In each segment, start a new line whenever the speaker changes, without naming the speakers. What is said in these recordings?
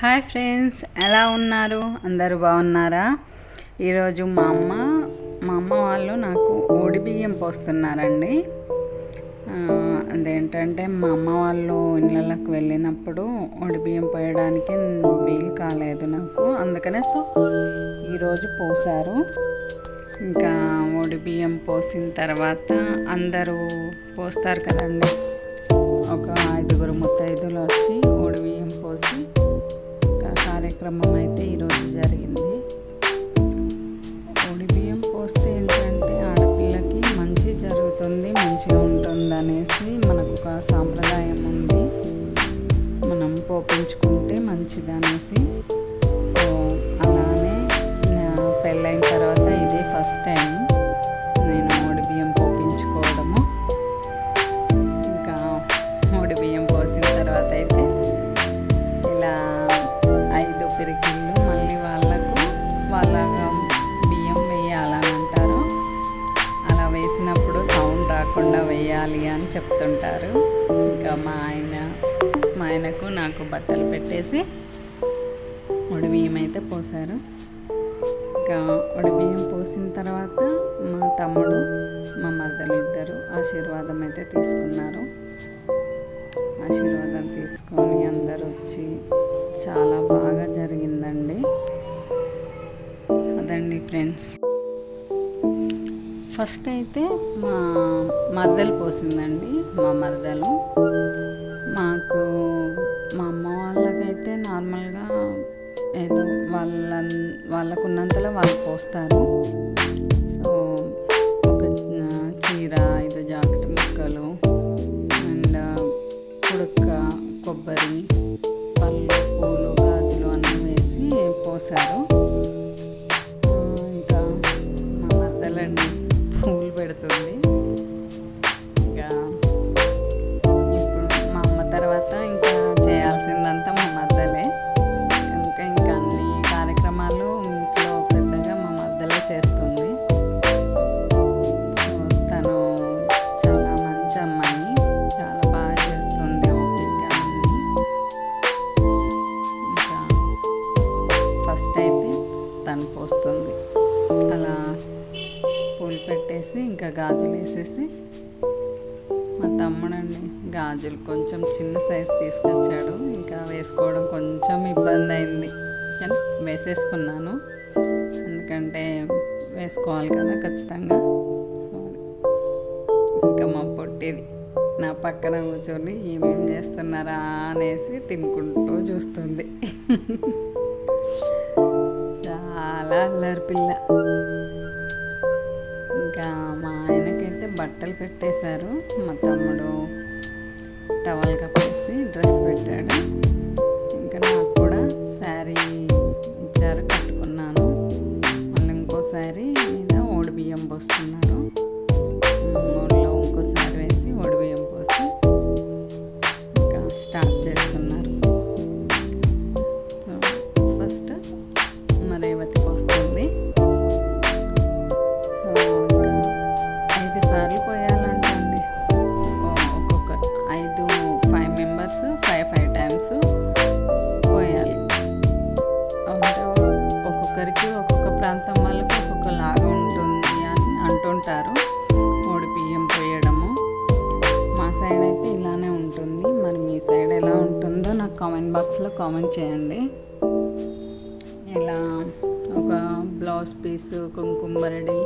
Hi friends ఎలా ఉన్నారు? అందరూ బాగున్నారా? ఈరోజు మా అమ్మ మా అమ్మ వాళ్ళు నాకు ఓడి బియ్యం పోస్తున్నారండి. అదేంటంటే మా అమ్మ వాళ్ళు ఇళ్ళకి వెళ్ళినప్పుడు ఓడి బియ్యం పోయడానికి వీలు కాలేదు నాకు. అందుకనే సో ఈరోజు పోసారు ఇంకా ఓడి బియ్యం పోసిన తర్వాత అందరూ పోస్తారు కదండి. ఒక ఐదుగురు ముత్తైదులు వచ్చి ఓడి బియ్యం పోసి కార్యక్రమం అయితే ఈరోజు జరిగింది. ఓడి బియ్యం పోస్తే ఏంటంటే ఆడపిల్లకి మంచి జరుగుతుంది మంచిగా ఉంటుంది అనేసి మనకు ఒక సాంప్రదాయం ఉంది. మనం పోపించుకుంటే మంచిది అనేసి సో అలానే పెళ్ళైన తర్వాత ఇదే ఫస్ట్ టైం. చేయాలి అని చెప్తుంటారు. ఇంకా మా ఆయన మా ఆయనకు నాకు బట్టలు పెట్టేసి ఉడిబియ్యం అయితే పోసారు ఇంకా ఉడిబియ్యం పోసిన తర్వాత మా తమ్ముడు మా మరదలు ఇద్దరు ఆశీర్వాదం అయితే తీసుకున్నారు. ఆశీర్వాదం తీసుకొని అందరూ వచ్చి చాలా బాగా జరిగిందండి. అదండి ఫ్రెండ్స్. ఫస్ట్ అయితే మా మరదలు పోసిందండి మా మరదలు. మాకు మా అమ్మ వాళ్ళకైతే నార్మల్గా ఏదో వాళ్ళ వాళ్ళకున్నంతలో వాళ్ళు పోస్తారు. సో ఒక చీర ఏదో జాకెట్ ముక్కలు అండ్ కుడుక్క కొబ్బరి పళ్ళు పూలు గాజులు అన్నీ వేసి పోసారు తను పోస్తుంది అలా పూలు పెట్టేసి ఇంకా గాజులు వేసేసి మా తమ్ముడండి గాజులు కొంచెం చిన్న సైజ్ తీసుకొచ్చాడు. ఇంకా వేసుకోవడం కొంచెం ఇబ్బంది అయింది కానీ వేసేసుకున్నాను. ఎందుకంటే వేసుకోవాలి కదా ఖచ్చితంగా. ఇంకా మా పొట్టిది నా పక్కన కూర్చొని ఏమేం చేస్తున్నారా అనేసి తినుకుంటూ చూస్తుంది. చాలా అల్లరి పిల్ల. ఇంకా మా ఆయనకైతే బట్టలు పెట్టేశారు. మా తమ్ముడు టవల్ కప్పేసి డ్రెస్ పెట్టాడు. ఉంటుందో నాకు కామెంట్ బాక్స్లో కామెంట్ చేయండి. ఇలా ఒక బ్లౌజ్ పీస్ కుంకుమరడి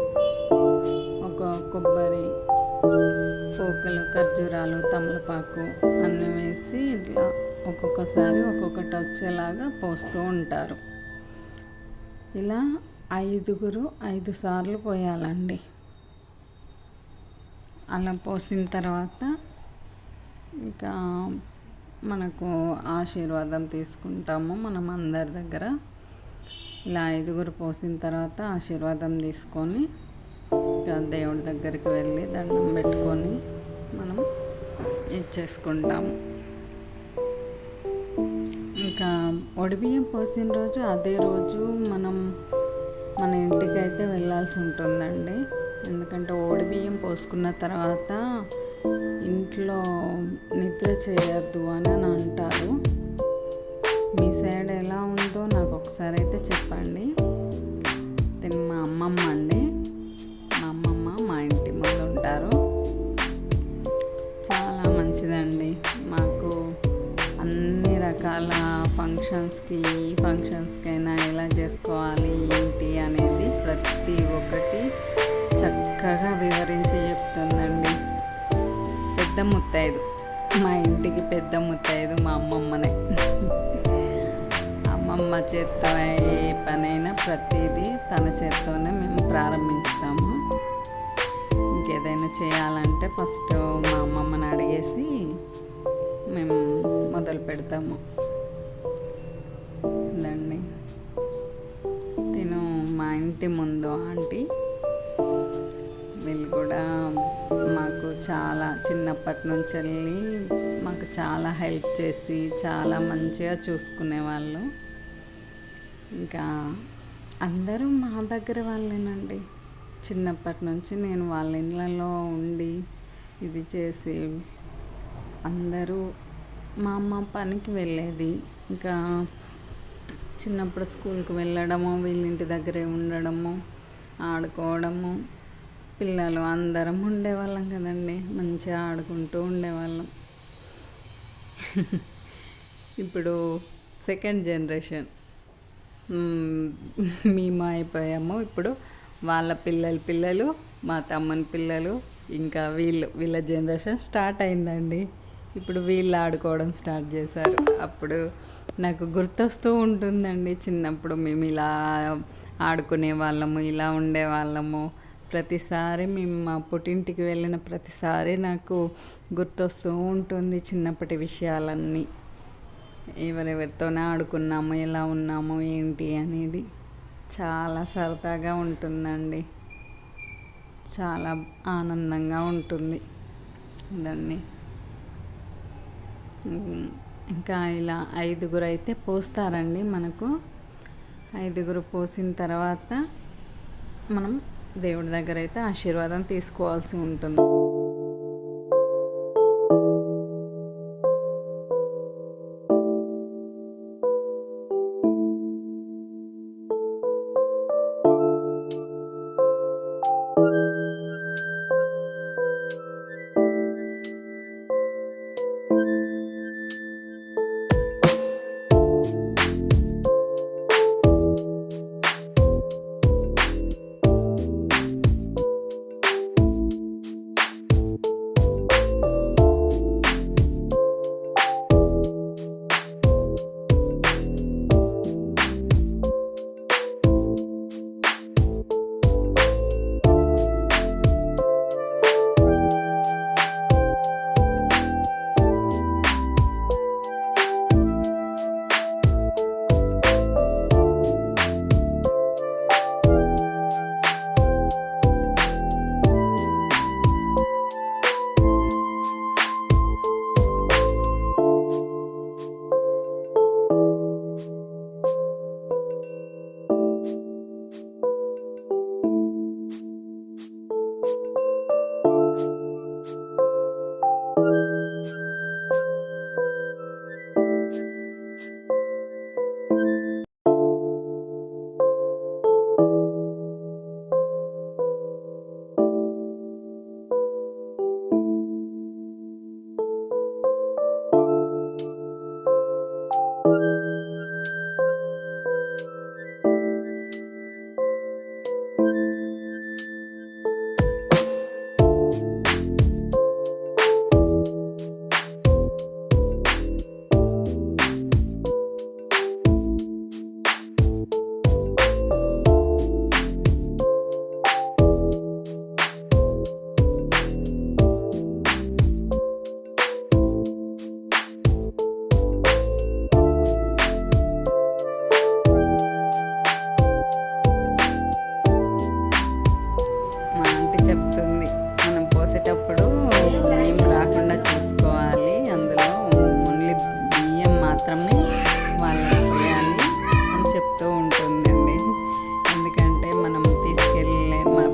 ఒక కొబ్బరి పోకలు ఖర్జూరాలు తమలపాకు అన్నీ వేసి ఇట్లా ఒక్కొక్కసారి ఒక్కొక్కటి వచ్చేలాగా పోస్తూ ఉంటారు. ఇలా ఐదుగురు ఐదు సార్లు పోయాలండి. అలా పోసిన తర్వాత ఇంకా మనకు ఆశీర్వాదం తీసుకుంటాము మనం అందరి దగ్గర. ఇలా ఐదుగురు పోసిన తర్వాత ఆశీర్వాదం తీసుకొని ఇంకా దేవుడి దగ్గరికి వెళ్ళి దండం పెట్టుకొని మనం ఇచ్చేసుకుంటాము ఇంకా ఒడిబియ్యం పోసిన రోజు అదే రోజు మనం మన ఇంటికి అయితే వెళ్ళాల్సి ఉంటుందండి. ఎందుకంటే ఓడిబియ్యం పోసుకున్న తర్వాత ఇంట్లో నిద్ర చేయొద్దు అని అని అంటారు. మీ సైడ్ ఎలా ఉందో నాకు ఒకసారి అయితే చెప్పండి. తిని మా అమ్మమ్మ అండి. మా అమ్మమ్మ మా ఇంటి ముందు ఉంటారు. చాలా మంచిదండి. మాకు అన్ని రకాల ఫంక్షన్స్కి ఫంక్షన్స్కైనా ఎలా చేసుకోవాలి ఏంటి అనేది ప్రతి ఒక్కటి చక్కగా వివరించి ముత్తైదు. మా ఇంటికి పెద్ద ముత్తైదు మా అమ్మమ్మనే. అమ్మమ్మ చేత్తో ఏ పనైనా ప్రతిదీ తన చేత్తోనే మేము ప్రారంభించుతాము ఇంకేదైనా చేయాలంటే ఫస్ట్ మా అమ్మమ్మని అడిగేసి మేము మొదలు పెడతాము. దండి తిను మా ఇంటి ముందు ఆంటీ. వీళ్ళు కూడా మాకు చాలా చిన్నప్పటి నుంచి వెళ్ళి మాకు చాలా హెల్ప్ చేసి చాలా మంచిగా చూసుకునేవాళ్ళు ఇంకా అందరూ మా దగ్గర వాళ్ళేనండి. చిన్నప్పటి నుంచి నేను వాళ్ళ ఇళ్ళలో ఉండి ఇది చేసి అందరూ మా అమ్మ పనికి వెళ్ళేది. ఇంకా చిన్నప్పుడు స్కూల్కి వెళ్ళడము వీళ్ళింటి దగ్గరే ఉండడము ఆడుకోవడము పిల్లలు అందరం ఉండేవాళ్ళం కదండి. మంచిగా ఆడుకుంటూ ఉండేవాళ్ళం. ఇప్పుడు సెకండ్ జనరేషన్ మేము అయిపోయాము. ఇప్పుడు వాళ్ళ పిల్లల పిల్లలు మా తమ్ముని పిల్లలు ఇంకా వీళ్ళు వీళ్ళ జనరేషన్ స్టార్ట్ అయిందండి. ఇప్పుడు వీళ్ళు ఆడుకోవడం స్టార్ట్ చేశారు. అప్పుడు నాకు గుర్తొస్తూ ఉంటుందండి. చిన్నప్పుడు మేము ఇలా ఆడుకునే వాళ్ళము ఇలా ఉండే వాళ్ళము ప్రతిసారి మేము మా పుట్టింటికి వెళ్ళిన ప్రతిసారి నాకు గుర్తొస్తూ ఉంటుంది చిన్నప్పటి విషయాలన్నీ. ఎవరెవరితోనే ఆడుకున్నాము ఎలా ఉన్నాము ఏంటి అనేది చాలా సరదాగా ఉంటుందండి. చాలా ఆనందంగా ఉంటుంది దాన్ని. ఇంకా ఇలా ఐదుగురు అయితే పోస్తారండి మనకు. ఐదుగురు పోసిన తర్వాత మనం దేవుడి దగ్గర అయితే ఆశీర్వాదం తీసుకోవాల్సి ఉంటుంది.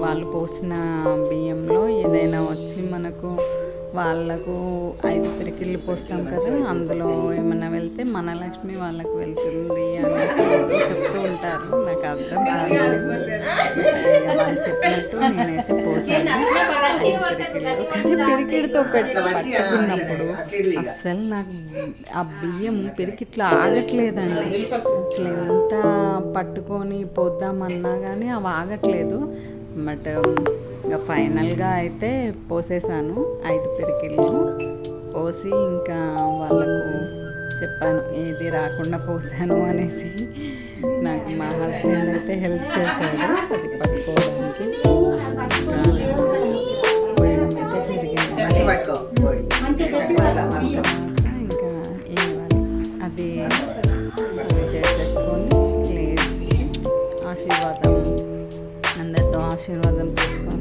వాళ్ళు పోసిన బియ్యంలో ఏదైనా వచ్చి మనకు వాళ్ళకు ఐదు పిరికిళ్ళు పోస్తాం కదా అందులో ఏమైనా వెళ్తే మన లక్ష్మి వాళ్ళకు వెళ్తుంది అనేసి చెప్తూ ఉంటారు. నాకు అర్థం కాదు చెప్పినట్టు నేనైతే పోసాను. పెరికిడితో పిరికిళ్ళు పిరికిడితో పట్టుకున్నప్పుడు అస్సలు నాకు ఆ బియ్యం పెరికిట్లో ఆగట్లేదండి. అసలు ఎంత పట్టుకొని పోద్దామన్నా కానీ అవి ఆగట్లేదు. బట్ ఇంకా ఫైనల్గా అయితే పోసేసాను. ఐదు పెరికిళ్ళు పోసి ఇంకా వాళ్ళకు చెప్పాను ఏది రాకుండా పోసాను అనేసి. నాకు మా హస్బెండ్ అయితే హెల్ప్ చేశాడు అది పట్టుకోవడానికి. పోయడం అయితే జరిగింది.
ఇంకా ఇవ్వాలి
అది చేసేసుకొని ఆశీర్వాదం ఆశీర్వాదం తీసుకోండి